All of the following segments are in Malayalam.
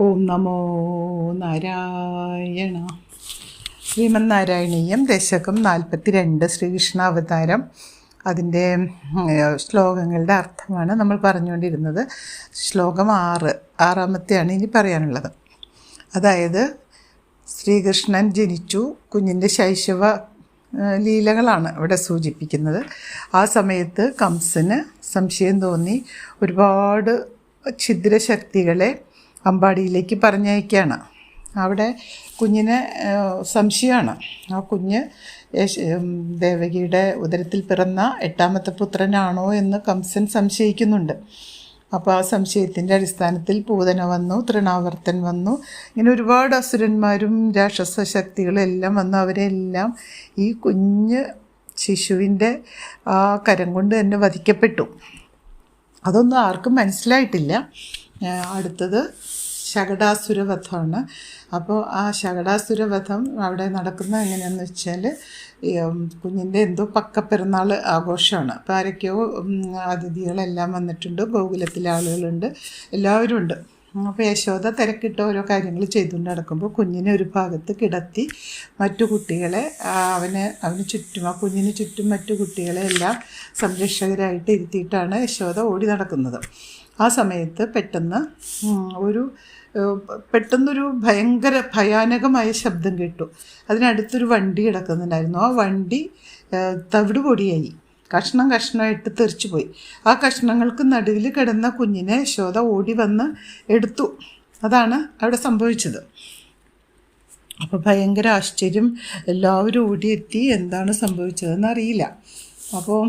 ഓം നമോ നാരായണ. ശ്രീമന്നാരായണീയം ദശകം നാൽപ്പത്തി രണ്ട് ശ്രീകൃഷ്ണ അവതാരം. അതിന്റെ ശ്ലോകങ്ങളുടെ അർത്ഥമാണ് നമ്മൾ പറഞ്ഞുകൊണ്ടിരുന്നത്. ശ്ലോകം ആറ് ആറാമത്തെയാണ് ഇനി പറയാനുള്ളത്. അതായത് ശ്രീകൃഷ്ണൻ ജനിച്ചു കുഞ്ഞിന്റെ ശൈശവ ലീലകളാണ് ഇവിടെ സൂചിപ്പിക്കുന്നത്. ആ സമയത്ത് കംസന് സംശയം തോന്നി. ഒരുപാട് ഛിദ്രശക്തികളെ അമ്പാടിയിലേക്ക് പറഞ്ഞയക്കുകയാണ് അവിടെ കുഞ്ഞിന് സംശയമാണ്. ആ കുഞ്ഞ് ദേവകിയുടെ ഉദരത്തിൽ പിറന്ന എട്ടാമത്തെ പുത്രനാണോ എന്ന് കംസൻ സംശയിക്കുന്നുണ്ട്. അപ്പോൾ ആ സംശയത്തിന്റെ അടിസ്ഥാനത്തിൽ പൂതന വന്നു തൃണാവർത്തൻ വന്നു. ഇങ്ങനെ ഒരുപാട് അസുരന്മാരും രാക്ഷസ ശക്തികളും എല്ലാം വന്നു. അവരെല്ലാം ഈ കുഞ്ഞ് ശിശുവിന്റെ ആ കരം കൊണ്ട് തന്നെ വധിക്കപ്പെട്ടു. അതൊന്നും ആർക്കും മനസ്സിലായിട്ടില്ല. അടുത്തത് ശകടാസുരവധമാണ്. അപ്പോൾ ആ ശകടാസുരവധം അവിടെ നടക്കുന്ന എങ്ങനെയാണെന്ന് വെച്ചാൽ കുഞ്ഞിന്റെ എന്തോ പക്കപ്പെരുന്നാൾ ആഘോഷമാണ്. അപ്പോൾ ആരൊക്കെയോ അതിഥികളെല്ലാം വന്നിട്ടുണ്ട്. ഗോകുലത്തിലെ ആളുകളുണ്ട്. എല്ലാവരും ഉണ്ട്. അപ്പോൾ യശോദ തിരക്കിട്ട് ഓരോ കാര്യങ്ങൾ ചെയ്തുകൊണ്ട് നടക്കുമ്പോൾ കുഞ്ഞിനെ ഒരു ഭാഗത്ത് കിടത്തി മറ്റു കുട്ടികളെ അവനെ അവന് ചുറ്റും ആ കുഞ്ഞിന് ചുറ്റും മറ്റു കുട്ടികളെ എല്ലാം സംരക്ഷകരായിട്ട് ഇരുത്തിയിട്ടാണ് യശോദ ഓടി നടക്കുന്നത്. ആ സമയത്ത് പെട്ടെന്ന് ഒരു പെട്ടെന്നൊരു ഭയങ്കര ഭയാനകമായ ശബ്ദം കേട്ടു. അതിനടുത്തൊരു വണ്ടി കിടക്കുന്നുണ്ടായിരുന്നു. ആ വണ്ടി തവിട് പൊടിയായി കഷ്ണം കഷ്ണമായിട്ട് തെറിച്ചു പോയി. ആ കഷ്ണങ്ങൾക്ക് നടുവിൽ കിടന്ന കുഞ്ഞിനെ യശോദ ഓടി വന്ന് എടുത്തു. അതാണ് അവിടെ സംഭവിച്ചത്. അപ്പോൾ ഭയങ്കര ആശ്ചര്യം. എല്ലാവരും ഓടിയെത്തി. എന്താണ് സംഭവിച്ചതെന്ന് അറിയില്ല. അപ്പോൾ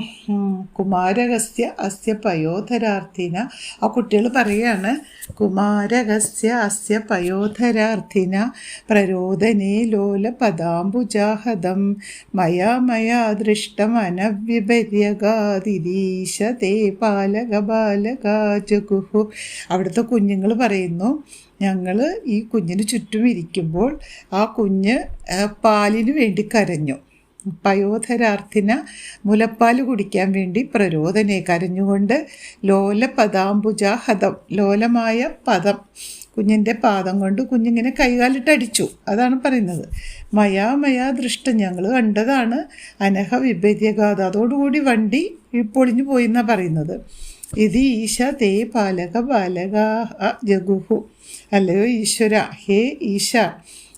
കുമാരകസ്യ അസ്യ പയോധരാർത്ഥിന. ആ കുട്ടികൾ പറയാണ് കുമാരകസ്യ അസ്യ പയോധരാർത്ഥിന. പ്രരോദനേ ലോല പദാംബുജാഹതം മയാ മയാ ദൃഷ്ടം അനവ്യപര്യഗാതിരീശ തേ പാലക ബാലകാ ജഗുഹു അവിടുത്തെ കുഞ്ഞുങ്ങൾ പറയുന്നു ഞങ്ങൾ ഈ കുഞ്ഞിന് ചുറ്റും ഇരിക്കുമ്പോൾ ആ കുഞ്ഞ് പാലിന് വേണ്ടി കരഞ്ഞു. പയോധരാർത്ഥിന മുലപ്പാൽ കുടിക്കാൻ വേണ്ടി പ്രരോധനെ കരഞ്ഞുകൊണ്ട് ലോല പദാംബുജ ലോലമായ പദം കുഞ്ഞിന്റെ പാദം കൊണ്ട് കുഞ്ഞിങ്ങനെ കൈകാലിട്ടടിച്ചു. അതാണ് പറയുന്നത്. മയാ മയാ ദൃഷ്ടം ഞങ്ങൾ കണ്ടതാണ് അനഹ വിഭേദ്യഗാഥ. അതോടുകൂടി വണ്ടി പൊളിഞ്ഞു പോയി എന്നാണ് പറയുന്നത്. ഇത് ഈശ തേ പാലക ബാലകാ ജഗുഹു. അല്ലയോ ഈശ്വര ഹേ ഈശ.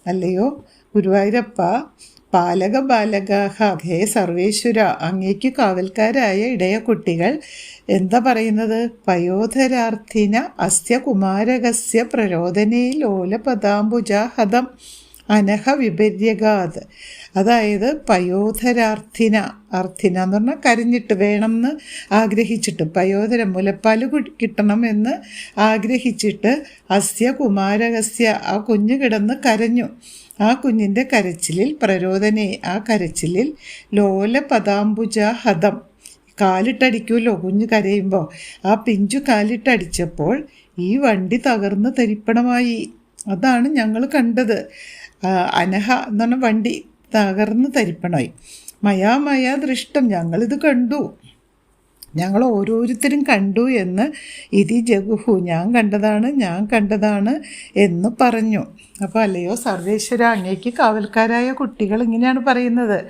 അല്ലയോ ഗുരുവായൂരപ്പ പാലക ബാലകാഹ ഹേ സർവേശ്വര അങ്ങേക്ക് കാവൽക്കാരായ ഇടയ കുട്ടികൾ എന്താ പറയുന്നത്? പയോധരാർത്ഥിന അസ്യ കുമാരകസ്യ പ്രരോധനയിൽ ലോല പദാംബുജ ഹതം അനഹ വിപര്യഗാത്. അതായത് പയോധരാർത്ഥിന അർത്ഥിന എന്ന് പറഞ്ഞാൽ കരഞ്ഞിട്ട് എന്ന് ആഗ്രഹിച്ചിട്ട് പയോധരം മുലപ്പാൽ കുടി- കിട്ടണമെന്ന് ആഗ്രഹിച്ചിട്ട് അസ്യ കുമാരകസ്യ ആ കുഞ്ഞു കിടന്ന് കരഞ്ഞു. ആ കുഞ്ഞിന്റെ കരച്ചിലിൽ പ്രരോദനെ ആ കരച്ചിലിൽ ലോല പദാംബുജ ഹതം കാലിട്ടടിക്കുമല്ലോ കുഞ്ഞ് കരയുമ്പോൾ ആ പിഞ്ചു കാലിട്ടടിച്ചപ്പോൾ ഈ വണ്ടി തകർന്ന് തരിപ്പണമായി. അതാണ് ഞങ്ങൾ കണ്ടത്. അനഹ എന്ന് പറഞ്ഞ വണ്ടി തകർന്ന് തരിപ്പണമായി. മയാ മയാ ദൃഷ്ടം ഞങ്ങളിത് കണ്ടു. ഞങ്ങൾ ഓരോരുത്തരും കണ്ടു എന്ന് ഇതി ജഗുഹു ഞാൻ കണ്ടതാണ് ഞാൻ കണ്ടതാണ് എന്ന് പറഞ്ഞു. അപ്പോൾ അല്ലയോ സർവേശ്വര അങ്ങേക്ക് കാവൽക്കാരായ കുട്ടികൾ ഇങ്ങനെയാണ് പറയുന്നത്.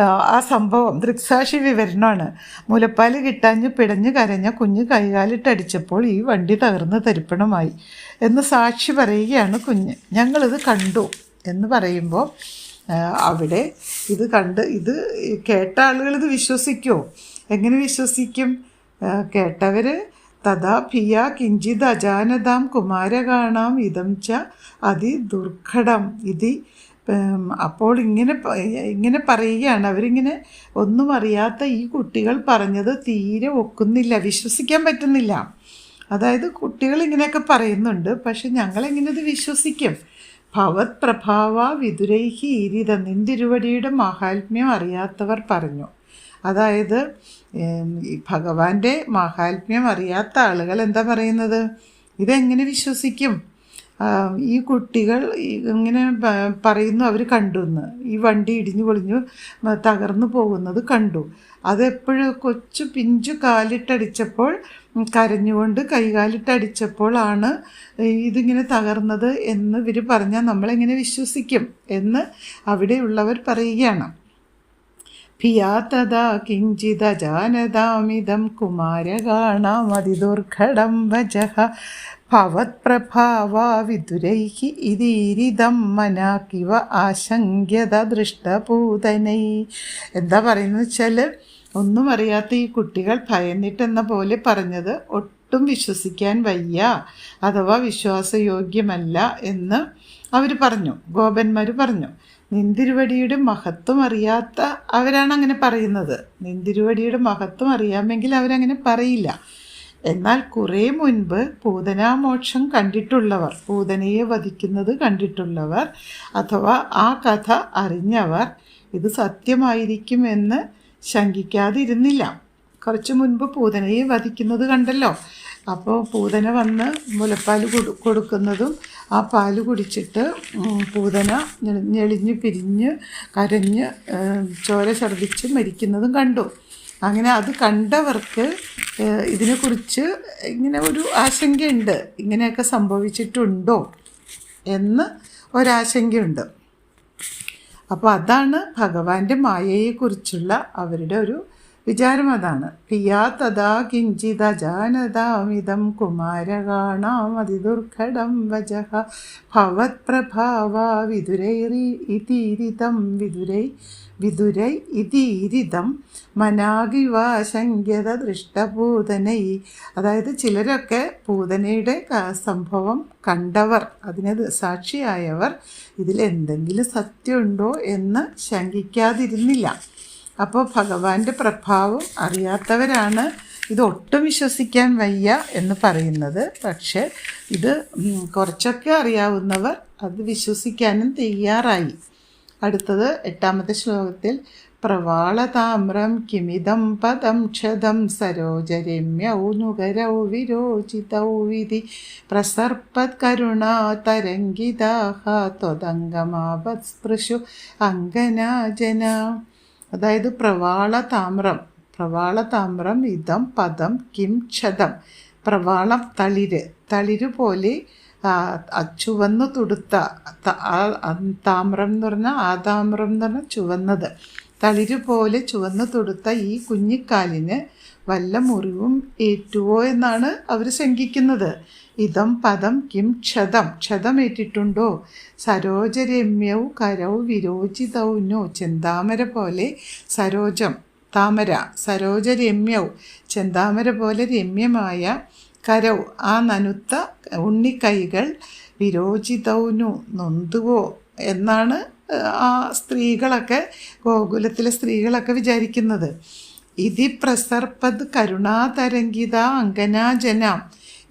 ആ, സംഭവം ദൃക്സാക്ഷി വിവരണമാണ്. മുലപ്പാൽ കിട്ടാഞ്ഞ് പിടഞ്ഞ് കരഞ്ഞ കുഞ്ഞ് കൈകാലിട്ടടിച്ചപ്പോൾ ഈ വണ്ടി തകർന്ന് തരിപ്പണമായി എന്ന് സാക്ഷി പറയുകയാണ് കുഞ്ഞ്. ഞങ്ങളിത് കണ്ടു എന്ന് പറയുമ്പോൾ അവിടെ ഇത് കണ്ട് ഇത് കേട്ട ആളുകൾ ഇത് വിശ്വസിക്കുമോ എങ്ങനെ വിശ്വസിക്കും? കേട്ടവർ തഥാ ഭിയ കിഞ്ചിത് അജാനതാം കുമാരകാണാം ഇതം ച അതി ദുർഘടം. ഇതി അപ്പോൾ ഇങ്ങനെ ഇങ്ങനെ പറയുകയാണ്. അവരിങ്ങനെ ഒന്നും അറിയാത്ത ഈ കുട്ടികൾ പറഞ്ഞത് തീരെ ഒക്കുന്നില്ല വിശ്വസിക്കാൻ പറ്റുന്നില്ല. അതായത് കുട്ടികൾ ഇങ്ങനെയൊക്കെ പറയുന്നുണ്ട് പക്ഷെ ഞങ്ങളെങ്ങനെ ഇത് വിശ്വസിക്കും? ഭവത് പ്രഭാവ വിതുരൈഹി ഇരിത നിന്തിരുവടിയുടെ മഹാത്മ്യം അറിയാത്തവർ പറഞ്ഞു. അതായത് ഭഗവാന്റെ മാഹാത്മ്യം അറിയാത്ത ആളുകൾ എന്താ പറയുന്നത്? ഇതെങ്ങനെ വിശ്വസിക്കും? ഈ കുട്ടികൾ ഇങ്ങനെ പറയുന്നു അവർ കണ്ടു എന്ന് ഈ വണ്ടി ഇടിഞ്ഞു പൊളിഞ്ഞു തകർന്നു പോകുന്നത് കണ്ടു. അതെപ്പോഴും കൊച്ചു പിഞ്ചു കാലിട്ടടിച്ചപ്പോൾ കരഞ്ഞുകൊണ്ട് കൈകാലിട്ടടിച്ചപ്പോഴാണ് ഇതിങ്ങനെ തകർന്നത് എന്ന് ഇവർ പറഞ്ഞാൽ നമ്മളെങ്ങനെ വിശ്വസിക്കും എന്ന് അവിടെയുള്ളവർ പറയുകയാണ്. ഭിയാ തഥാ കിഞ്ചിതജാനതാമിതം വജഃ ഭവത്പ്രഭാവാ വിദുരൈः ഇതീരിതം മനാക്കിവ ആശങ്ക്യത ദൃഷ്ടപൂതനൈ എന്താ പറയുന്നത് വെച്ചാൽ ഒന്നും അറിയാത്ത ഈ കുട്ടികൾ ഭയന്നിട്ടെന്ന പോലെ പറഞ്ഞത് ഒട്ടും വിശ്വസിക്കാൻ വയ്യ അഥവാ വിശ്വാസയോഗ്യമല്ല എന്ന് അവർ പറഞ്ഞു ഗോപന്മാർ പറഞ്ഞു. നിന്തിരുവടിയുടെ മഹത്വം അറിയാത്ത അവരാണ് അങ്ങനെ പറയുന്നത്. നിന്തിരുവടിയുടെ മഹത്വം അറിയാമെങ്കിൽ അവരങ്ങനെ പറയില്ല. എന്നാൽ കുറേ മുൻപ് പൂതനാമോക്ഷം കണ്ടിട്ടുള്ളവർ പൂതനയെ വധിക്കുന്നത് കണ്ടിട്ടുള്ളവർ അഥവാ ആ കഥ അറിഞ്ഞവർ ഇത് സത്യമായിരിക്കുമെന്ന് ശങ്കിക്കാതിരുന്നില്ല. കുറച്ച് മുൻപ് പൂതനയെ വധിക്കുന്നത് കണ്ടല്ലോ. അപ്പോൾ പൂതന വന്ന് മുലപ്പാൽ കൊടു കൊടുക്കുന്നതും ആ പാൽ കുടിച്ചിട്ട് പൂതന ഞെളിഞ്ഞ് പിരിഞ്ഞ് കരഞ്ഞ് ചോര ഛർദ്ദിച്ച് മരിക്കുന്നതും കണ്ടു. അങ്ങനെ അത് കണ്ടവർക്ക് ഇതിനെക്കുറിച്ച് ഇങ്ങനെ ഒരു ആശങ്കയുണ്ട്. ഇങ്ങനെയൊക്കെ സംഭവിച്ചിട്ടുണ്ടോ എന്ന് ഒരാശങ്കയുണ്ട്. അപ്പോൾ അതാണ് ഭഗവാന്റെ മായയെക്കുറിച്ചുള്ള അവരുടെ ഒരു വിചാരം അതാണ്. പിയാ തഥാ കിഞ്ചിതജാനതാമിതം കുമാരകാണാമതിദുർഘടം വജഃ ഭവത്പ്രഭാവാ വിദുരൈറി ഇതീരിതം വിദുരൈ വിദുരൈ ഇതീരിതം മനാകിവാശങ്ക്യത ദൃഷ്ടഭൂതനൈ. അതായത് ചിലരൊക്കെ പൂതനയുടെ സംഭവം കണ്ടവർ അതിന് സാക്ഷിയായവർ ഇതിലെന്തെങ്കിലും സത്യമുണ്ടോ എന്ന് ശങ്കിക്കാതിരുന്നില്ല അപ്പോൾ ഭഗവാന്റെ പ്രഭാവം അറിയാത്തവരാണ്. ഇത് ഒട്ടും വിശ്വസിക്കാൻ വയ്യ എന്ന് പറയുന്നത്. പക്ഷേ ഇത് കുറച്ചൊക്കെ അറിയാവുന്നവർ അത് വിശ്വസിക്കാനും തയ്യാറായി. അടുത്തത് എട്ടാമത്തെ ശ്ലോകത്തിൽ പ്രവാളതാമ്രം കിമിതം പദം ക്ഷതം സരോജരമ്യൗ നുകരൗ വിരോചിതൗ വിധി പ്രസർപ്പത് കരുണാ തരംഗിതാഹ ത്വതംഗമാപത് സ്പൃശു അങ്കനാജന അതായത് പ്രവാള താമ്രം പ്രവാള താമ്രം ഇതം പദം കിം ക്ഷതം പ്രവാളം തളിര്. തളിര് പോലെ ചുവന്ന് തുടുത്ത താമ്രം എന്ന് പറഞ്ഞാൽ ആ താമ്രം എന്ന് പറഞ്ഞാൽ ചുവന്നത്. തളിര് പോലെ ചുവന്നു തുടുത്ത ഈ കുഞ്ഞിക്കാലിന് വല്ല മുറിവും ഏറ്റുവോ എന്നാണ് അവർ ശങ്കിക്കുന്നത്. ഇതം പദം കിം ക്ഷതം ക്ഷതമേറ്റിട്ടുണ്ടോ സരോജരമ്യൗ കരൗ വിരോചിതൗനോ ചെന്താമര പോലെ സരോജം. താമര. സരോജരമ്യൗ. ചെന്താമര പോലെ രമ്യമായ കരൗ. ആ നനുത്ത ഉണ്ണിക്കൈകൾ വിരോചിതൗനു നൊന്തുവോ? എന്നാണ് ആ സ്ത്രീകളൊക്കെ ഗോകുലത്തിലെ സ്ത്രീകളൊക്കെ വിചാരിക്കുന്നത്. ഇതി പ്രസർപ്പത് കരുണാതരംഗിത അങ്കനാജനാം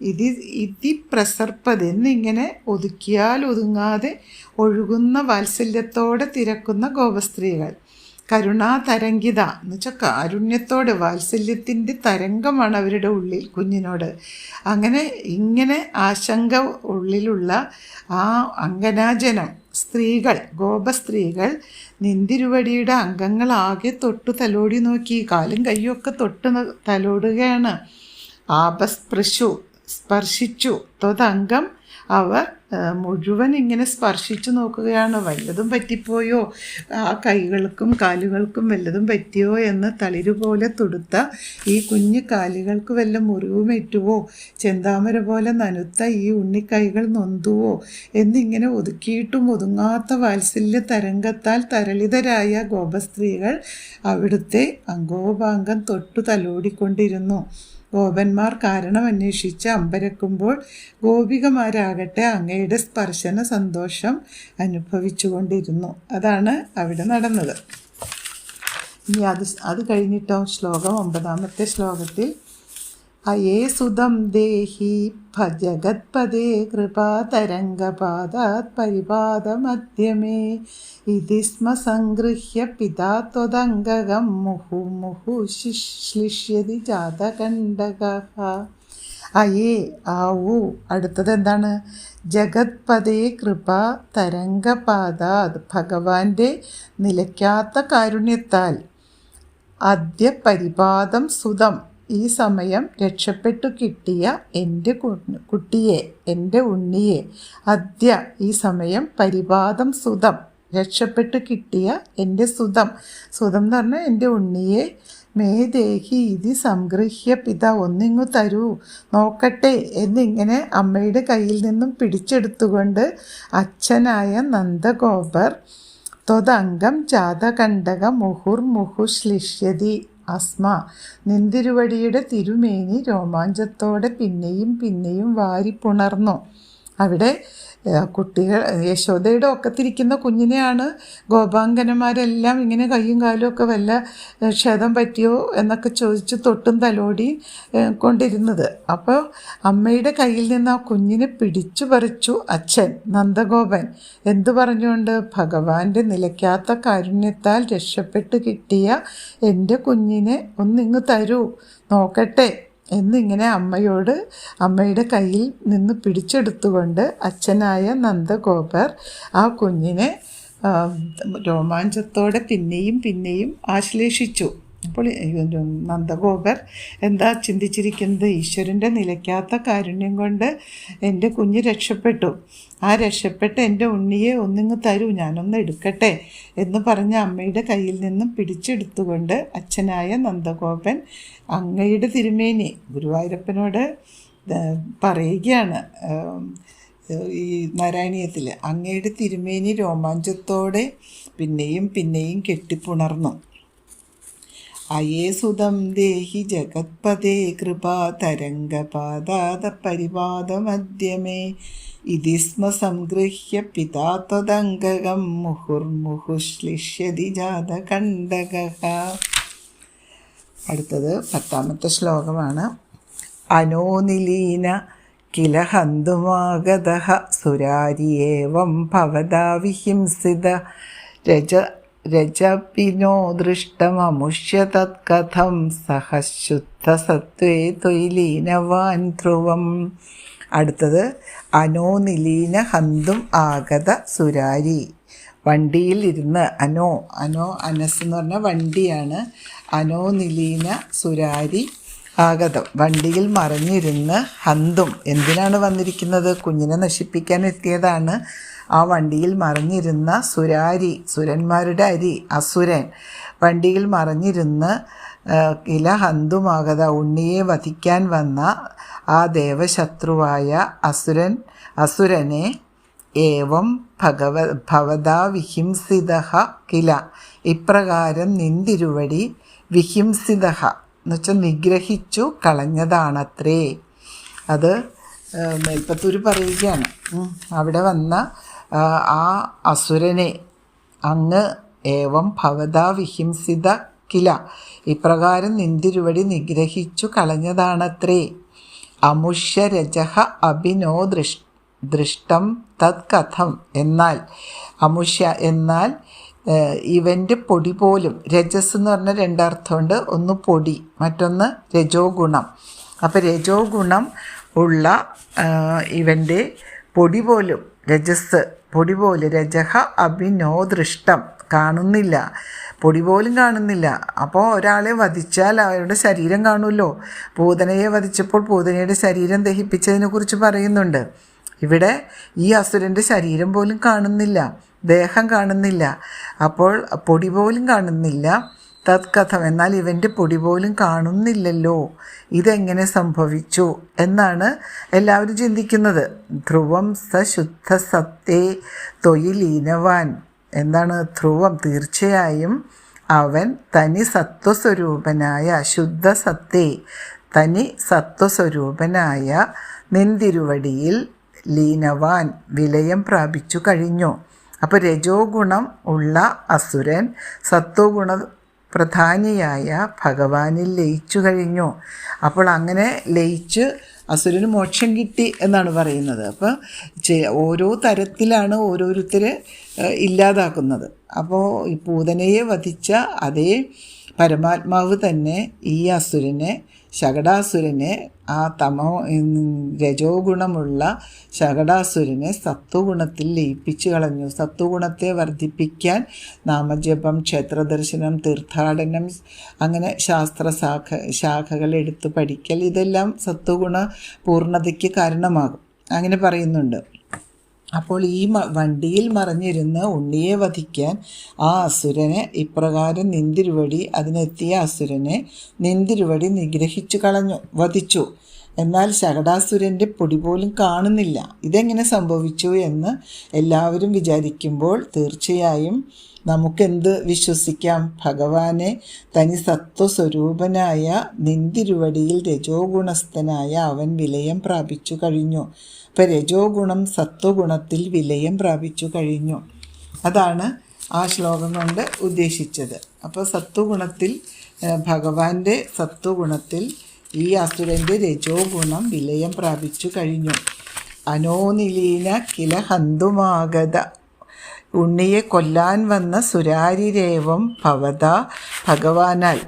ഇതി ഇതി പ്രസർപ്പത് എന്നിങ്ങനെ ഒതുക്കിയാൽ ഒതുങ്ങാതെ ഒഴുകുന്ന വാത്സല്യത്തോടെ തിരക്കുന്ന ഗോപസ്ത്രീകൾ. കരുണാതരംഗിത എന്ന് വെച്ചാൽ കാരുണ്യത്തോടെ വാത്സല്യത്തിന്റെ തരംഗമാണ് അവരുടെ ഉള്ളിൽ കുഞ്ഞിനോട്. അങ്ങനെ ഇങ്ങനെ ആശങ്ക ഉള്ളിലുള്ള ആ അങ്കനാജനം സ്ത്രീകൾ ഗോപസ്ത്രീകൾ നിന്തിരുവടിയുടെ അംഗങ്ങളാകെ തൊട്ടു തലോടി നോക്കി കാലും കൈയൊക്കെ തൊട്ട് തലോടുകയാണ്. ആപസ്പൃശു സ്പർശിച്ചു. ത്വതംഗം അവർ മുഴുവൻ ഇങ്ങനെ സ്പർശിച്ചു നോക്കുകയാണ്? വല്ലതും പറ്റിപ്പോയോ? ആ കൈകൾക്കും കാലുകൾക്കും വല്ലതും പറ്റിയോ എന്ന് തളിരുപോലെ തുടുത്ത ഈ കുഞ്ഞു കാലുകൾക്ക് വല്ല മുറിവുമേറ്റുവോ ചെന്താമര പോലെ നനുത്ത ഈ ഉണ്ണിക്കൈകൾ നൊന്തുവോ? എന്നിങ്ങനെ ഒതുക്കിയിട്ടും ഒതുങ്ങാത്ത വാത്സല്യ തരംഗത്താൽ തരളിതരായ ഗോപസ്ത്രീകൾ അവിടുത്തെ അങ്കോപാംഗം തൊട്ടു തലോടിക്കൊണ്ടിരുന്നു. ഗോപന്മാർ കാരണം അന്വേഷിച്ച് അമ്പരക്കുമ്പോൾ ഗോപികമാരാകട്ടെ അങ്ങയുടെ സ്പർശന സന്തോഷം അനുഭവിച്ചുകൊണ്ടിരുന്നു. അതാണ് അവിടെ നടന്നത്. ഇനി അത് അത് കഴിഞ്ഞിട്ടോ? ശ്ലോകം ഒമ്പതാമത്തെ ശ്ലോകത്തിൽ അയേ സുതം ദേഹി ഭജഗത്പദേ കൃപാതരംഗപാദാത് പരിപാദമധ്യമേ. ഇതി സ്മ സംഗൃഹ്യ പിതാ ത്വദംഗകം മുഹു മുഹു ശിശ്ലിഷ്യതി ജാതകണ്ഡക. അയേ ആവൂ. അടുത്തത് എന്താണ്? ജഗത്പതേ കൃപ തരംഗപാദാത് ഭഗവാന്റെ നിലയ്ക്കാത്ത കാരുണ്യത്താൽ അദ്യ പരിപാദം സുതം. ഈ സമയം രക്ഷപ്പെട്ടു കിട്ടിയ എന്റെ കുട്ടിയെ എന്റെ ഉണ്ണിയെ. അദ്യ ഈ സമയം പരിപാതം സുതം. രക്ഷപ്പെട്ടു കിട്ടിയ എന്റെ സുതം. സുതം എന്ന് പറഞ്ഞാൽ എന്റെ ഉണ്ണിയെ. മേ ദേഹി ഇതി സംഗൃഹ്യ പിത ഒന്നിങ്ങു തരൂ. നോക്കട്ടെ എന്നിങ്ങനെ അമ്മയുടെ കയ്യിൽ നിന്നും പിടിച്ചെടുത്തുകൊണ്ട് അച്ഛനായ നന്ദഗോപർ ത്വതംഗം ജാതകണ്ഠക മുഹുർമുഹുശ്ലിഷ്യതി അസ്മ നിന്തിരുവടിയുടെ തിരുമേനി രോമാഞ്ചത്തോടെ പിന്നെയും പിന്നെയും വാരിപ്പുണർന്നു. അവിടെ കുട്ടികൾ യശോദയുടെ ഒക്കത്തിരിക്കുന്ന കുഞ്ഞിനെയാണ് ഗോപാങ്കനന്മാരെല്ലാം ഇങ്ങനെ കൈയും കാലും ഒക്കെ വല്ല ക്ഷതം പറ്റിയോ എന്നൊക്കെ ചോദിച്ച് തൊട്ടും തലോടി കൊണ്ടിരുന്നത്. അപ്പോൾ അമ്മയുടെ കയ്യിൽ നിന്ന് ആ കുഞ്ഞിനെ പിടിച്ചു പറിച്ചു അച്ഛൻ നന്ദഗോപൻ എന്തു പറഞ്ഞുകൊണ്ട്? ഭഗവാന്റെ നിലയ്ക്കാത്ത കാരുണ്യത്താൽ രക്ഷപ്പെട്ട് കിട്ടിയ എന്റെ കുഞ്ഞിനെ ഒന്നിങ്ങ് തരൂ നോക്കട്ടെ. എന്നിങ്ങനെ അമ്മയോട് അമ്മയുടെ കയ്യിൽ നിന്ന് പിടിച്ചെടുത്തുകൊണ്ട് അച്ഛനായ നന്ദഗോപർ ആ കുഞ്ഞിനെ രോമാഞ്ചത്തോടെ പിന്നെയും പിന്നെയും ആശ്ലേഷിച്ചു. അപ്പോൾ നന്ദഗോപർ എന്താ ചിന്തിച്ചിരിക്കുന്നത്? ഈശ്വരന്റെ നിലയ്ക്കാത്ത കാരുണ്യം കൊണ്ട് എന്റെ കുഞ്ഞ് രക്ഷപ്പെട്ടു. ആ രക്ഷപ്പെട്ട എന്റെ ഉണ്ണിയെ ഒന്നിങ്ങ് തരൂ ഞാനൊന്ന് എടുക്കട്ടെ എന്ന് പറഞ്ഞ അമ്മയുടെ കയ്യിൽ നിന്നും പിടിച്ചെടുത്തുകൊണ്ട് അച്ഛനായ നന്ദഗോപൻ അങ്ങയുടെ തിരുമേനി ഗുരുവായൂരപ്പനോട് പറയുകയാണ്. ഈ നാരായണീയത്തിൽ അങ്ങയുടെ തിരുമേനി രോമാഞ്ചത്തോടെ പിന്നെയും പിന്നെയും കെട്ടിപ്പുണർന്നു. അയേ സുതം ദേഹി ജഗത്പദേ കൃപാ തരംഗപാദാത പരിപാദമധ്യമേ ഇതി സ്മ സംഗൃഹ്യ പിതാ ത്വദംഗകം മുഹുർമുഹുശ്ലിഷ്യതി ജാതകണ്ഠക അടുത്തത് പത്താമത്തെ ശ്ലോകമാണ്. അനോനിലീന കില ഹന്തുമാഗത. സുരാരിയേവം ഭവതാ വിഹിംസിത. രജ രജപിനോ ദൃഷ്ടമമുഷ്യ തത്കഥം സഹശുദ്ധസത്വേ തൊയിലീനവാൻ ധ്രുവം. അടുത്തത് അനോനിലീന ഹന്തും ആഗത സുരാരി. വണ്ടിയിൽ ഇരുന്ന് അനോ അനോ അനസ് എന്ന് പറഞ്ഞ വണ്ടിയാണ് അനോ നിലീന സുരാരി ആഗതം. വണ്ടിയിൽ മറിഞ്ഞിരുന്ന് ഹന്തും. എന്തിനാണ് വന്നിരിക്കുന്നത്? കുഞ്ഞിനെ നശിപ്പിക്കാൻ എത്തിയതാണ് ആ വണ്ടിയിൽ മറിഞ്ഞിരുന്ന സുരാരി സുരന്മാരുടെ അരി അസുരൻ. വണ്ടിയിൽ മറിഞ്ഞിരുന്ന് ഇല ഹന്തുമാകത ഉണ്ണിയെ വധിക്കാൻ വന്ന ആ ദേവശത്രുവായ അസുരൻ അസുരനെ ഏവം ഭഗവ ഭവതാ വിഹിംസിത കില. ഇപ്രകാരം നിന്തിരുവടി വിഹിംസിത എന്ന് വെച്ചാൽ നിഗ്രഹിച്ചു കളഞ്ഞതാണത്രേ. അത് മേൽപ്പത്തൂർ പറയുകയാണ്. അവിടെ വന്ന ആ, അസുരനെ അങ്ങ് ഏവം ഭവതാ വിഹിംസിത കില. ഇപ്രകാരം നിന്തിരുവടി നിഗ്രഹിച്ചു കളഞ്ഞതാണത്രേ. അമുഷ്യരജഹ അഭിനോ ദൃഷ് ദൃഷ്ടം തത് കഥം എന്നാൽ അമുഷ്യ എന്നാൽ ഇവന്റെ പൊടി പോലും രജസ് എന്ന് പറഞ്ഞ രണ്ടർത്ഥമുണ്ട്. ഒന്ന് പൊടി മറ്റൊന്ന് രജോ ഗുണം അപ്പോൾ രജോ ഗുണം ഉള്ള ഇവന്റെ പൊടി പോലും രജസ് പൊടി പോലെ രജഹ അഭിനോദൃഷ്ടം. കാണുന്നില്ല. പൊടി പോലും കാണുന്നില്ല. അപ്പോൾ ഒരാളെ വധിച്ചാൽ അവരുടെ ശരീരം കാണുമല്ലോ. പൂതനയെ വധിച്ചപ്പോൾ പൂതനയുടെ ശരീരം ദഹിപ്പിച്ചതിനെക്കുറിച്ച് പറയുന്നുണ്ട്. ഇവിടെ ഈ അസുരന്റെ ശരീരം പോലും കാണുന്നില്ല. ദേഹം കാണുന്നില്ല. അപ്പോൾ പൊടി പോലും കാണുന്നില്ല. തത്കഥം. എന്നാൽ ഇവന്റെ പൊടി പോലും കാണുന്നില്ലല്ലോ. ഇതെങ്ങനെ സംഭവിച്ചു എന്നാണ് എല്ലാവരും ചിന്തിക്കുന്നത്. ധ്രുവം സശുദ്ധ സത്തേ തൊയിലീനവാൻ. എന്താണ് ധ്രുവം? തീർച്ചയായും അവൻ തനി സത്വസ്വരൂപനായ ശുദ്ധ സത്തേ തനി സത്വസ്വരൂപനായ നിന്തിരുവടിയിൽ ലീനവാൻ വിലയം പ്രാപിച്ചു കഴിഞ്ഞു. അപ്പോൾ രജോ ഗുണം ഉള്ള അസുരൻ സത്വഗുണ പ്രധാനിയായ ഭഗവാനിൽ ലയിച്ചു കഴിഞ്ഞു. അപ്പോൾ അങ്ങനെ ലയിച്ച് അസുരന് മോക്ഷം കിട്ടി എന്നാണ് പറയുന്നത്. അപ്പോൾ ഓരോ തരത്തിലാണ് ഓരോരുത്തർ ഇല്ലാതാക്കുന്നത്. അപ്പോൾ ഈ പൂതനയെ വധിച്ച അതേ പരമാത്മാവ് തന്നെ ഈ അസുരനെ ശകടാസുരനെ ആ തമോ രജോ ഗുണമുള്ള ശകടാസുരനെ സത്വഗുണത്തിൽ ലയിപ്പിച്ചു കളഞ്ഞു. സത്വഗുണത്തെ വർദ്ധിപ്പിക്കാൻ നാമജപം ക്ഷേത്രദർശനം തീർത്ഥാടനം അങ്ങനെ ശാസ്ത്ര ശാഖ ശാഖകൾ എടുത്ത് പഠിക്കൽ ഇതെല്ലാം സത്വഗുണ പൂർണതയ്ക്ക് കാരണമാകും. അങ്ങനെ പറയുന്നുണ്ട്. അപ്പോൾ ഈ വണ്ടിയിൽ മറിഞ്ഞിരുന്ന് ഉണ്ണിയെ വധിക്കാൻ ആ അസുരനെ ഇപ്രകാരം നിന്തിരുവടി അതിനെത്തിയ അസുരനെ നിന്തിരുവടി നിഗ്രഹിച്ചു കളഞ്ഞു വധിച്ചു. എന്നാൽ ശകടാസുരന്റെ പൊടി പോലും കാണുന്നില്ല. ഇതെങ്ങനെ സംഭവിച്ചു എന്ന് എല്ലാവരും വിചാരിക്കുമ്പോൾ തീർച്ചയായും നമുക്കെന്ത് വിശ്വസിക്കാം? ഭഗവാനെ തനി സത്വസ്വരൂപനായ നിന്തിരുവടിയിൽ രജോ ഗുണസ്ഥനായ അവൻ വിലയം പ്രാപിച്ചു കഴിഞ്ഞു. അപ്പം രജോ ഗുണം സത്വഗുണത്തിൽ വിലയം പ്രാപിച്ചു കഴിഞ്ഞു. അതാണ് ആ ശ്ലോകം കൊണ്ട് ഉദ്ദേശിച്ചത്. അപ്പോൾ സത്വഗുണത്തിൽ ഭഗവാന്റെ സത്വഗുണത്തിൽ ഈ അസുരന്റെ രജോ ഗുണം വിലയം പ്രാപിച്ചു കഴിഞ്ഞു. അനോനിലീന കില ഹന്തുമാഗത ഉണ്ണിയെ കൊല്ലാൻ വന്ന സുരാരിരേവം ഭവത ഭഗവാനാൽ.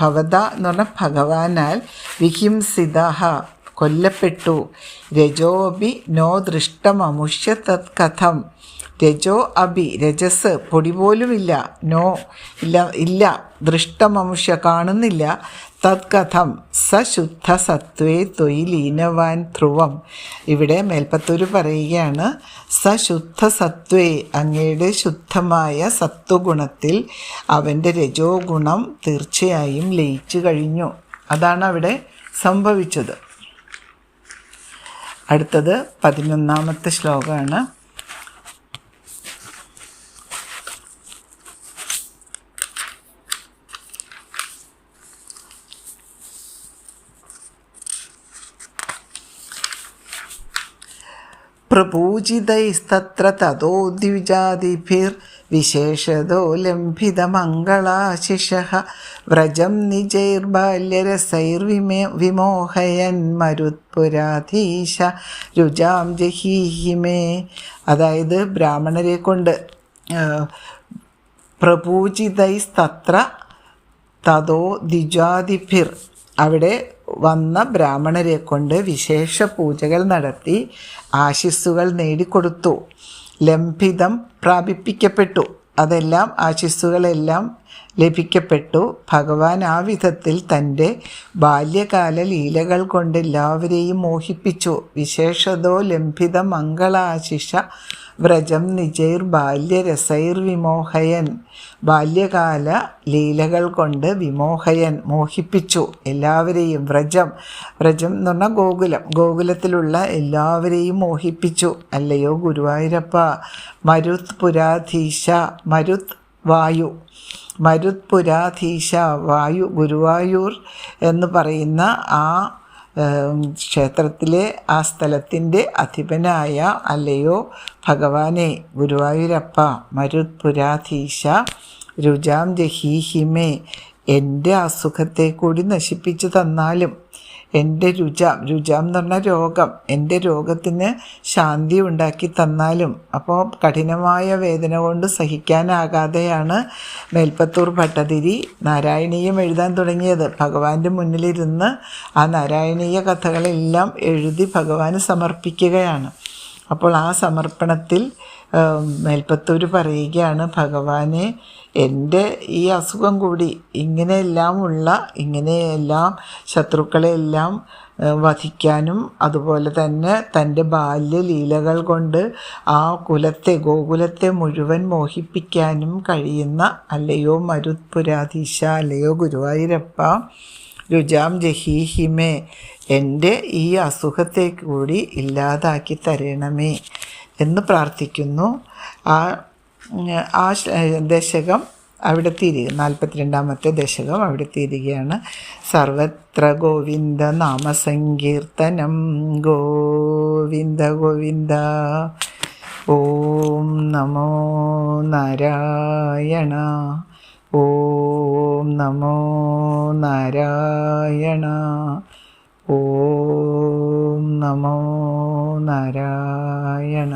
ഭവത എന്ന് പറഞ്ഞാൽ ഭഗവാനാൽ വിഹിംസിത കൊല്ലപ്പെട്ടു. രജോബി നോ ദൃഷ്ടമമുഷ്യ തത് കഥം രജോ അഭി രജസ് പൊടി പോലുമില്ല നോ ഇല്ല ഇല്ല. ദൃഷ്ടമമുഷ്യ കാണുന്നില്ല. തത്കഥം സശുദ്ധ സത്വേ തൊയിലീനവാൻ ധ്രുവം. ഇവിടെ മേൽപ്പത്തൂർ പറയുകയാണ് സശുദ്ധ സത്വേ അങ്ങയുടെ ശുദ്ധമായ സത്വഗുണത്തിൽ അവന്റെ രജോ ഗുണം തീർച്ചയായും ലയിച്ചു കഴിഞ്ഞു. അതാണ് അവിടെ സംഭവിച്ചത്. അടുത്തത് പതിനൊന്നാമത്തെ ശ്ലോകമാണ്. പ്രപൂജിതൈസ്തത്ര തതോ ദ്വിജാതിഭിർ വിശേഷതോ ലംഭിതമംഗളാശിഷ വ്രജം നിജൈർബാല്യരസൈർവിമേ വിമോഹയൻ മരുത്പുരാധീശ. രുജാം ജഹീഹിമേ അതായത് ബ്രാഹ്മണരെ കൊണ്ട് പ്രപൂജിതൈസ്തത്ര തതോ ദ്വിജാതിഭിർ. അവിടെ വന്ന ബ്രാഹ്മണരെ കൊണ്ട് വിശേഷ പൂജകൾ നടത്തി ആശിസ്സുകൾ നേടിക്കൊടുത്തു. ലംഭിതം പ്രാപിപ്പിക്കപ്പെട്ടു. അതെല്ലാം ആശിസ്സുകളെല്ലാം ലഭിക്കപ്പെട്ടു. ഭഗവാൻ ആ വിധത്തിൽ തന്റെ ബാല്യകാല ലീലകൾ കൊണ്ട് എല്ലാവരെയും മോഹിപ്പിച്ചു. വിശേഷതോ ലംഭിത മംഗളാശിഷ വ്രജം നിജൈർ ബാല്യരസൈർ വിമോഹയൻ. ബാല്യകാല ലീലകൾ കൊണ്ട് വിമോഹയൻ മോഹിപ്പിച്ചു. എല്ലാവരെയും വ്രജം വ്രജം എന്ന് പറഞ്ഞാൽ ഗോകുലം. ഗോകുലത്തിലുള്ള എല്ലാവരെയും മോഹിപ്പിച്ചു. അല്ലയോ ഗുരുവായൂരപ്പ മരുത് പുരാധീശ മരുത് വായു. മരുത് പുരാധീശ വായു ഗുരുവായൂർ എന്ന് പറയുന്ന ആ ക്ഷേത്രത്തിലെ ആ സ്ഥലത്തിന്റെ അധിപനായ അല്ലയോ ഭഗവാനെ ഗുരുവായൂരപ്പ മരുത്പുരാധീശ രുജാം ജഹീഹിമേ എന്റെ അസുഖത്തെ കൂടി നശിപ്പിച്ചു തന്നാലും എന്റെ രുചാം രുചാം എന്ന് പറഞ്ഞാൽ രോഗം. എന്റെ രോഗത്തിന് ശാന്തി ഉണ്ടാക്കി തന്നാലും അപ്പോൾ കഠിനമായ വേദന കൊണ്ട് സഹിക്കാനാകാതെയാണ് മേൽപ്പത്തൂർ ഭട്ടതിരി നാരായണീയം എഴുതാൻ തുടങ്ങിയത്. ഭഗവാന്റെ മുന്നിലിരുന്ന് ആ നാരായണീയ കഥകളെല്ലാം എഴുതി ഭഗവാന് സമർപ്പിക്കുകയാണ്. അപ്പോൾ ആ സമർപ്പണത്തിൽ മേൽപ്പത്തൂർ പറയുകയാണ് ഭഗവാനെ എന്റെ ഈ അസുഖം കൂടി ഇങ്ങനെയെല്ലാം ഉള്ള ഇങ്ങനെയെല്ലാം ശത്രുക്കളെയെല്ലാം വധിക്കാനും അതുപോലെ തന്നെ തന്റെ ബാല്യലീലകൾ കൊണ്ട് ആ കുലത്തെ ഗോകുലത്തെ മുഴുവൻ മോഹിപ്പിക്കാനും കഴിയുന്ന അല്ലയോ മരുത്പുരാധീശ അല്ലയോ ഗുരുവായൂരപ്പ രുജാം ജഹീഹിമേ എന്റെ ഈ അസുഖത്തെ കൂടി ഇല്ലാതാക്കി തരണമേ എന്ന് പ്രാർത്ഥിക്കുന്നു. ആ ആ ദശകം അവിടെ തീരുക നാൽപ്പത്തിരണ്ടാമത്തെ ദശകം അവിടെ തീരുകയാണ്. സർവത്ര ഗോവിന്ദ നാമസങ്കീർത്തനം. ഗോവിന്ദ ഗോവിന്ദ ഓം നമോ നാരായണ. ഓം നമോ നാരായണ. ഓം നമോ നാരായണ.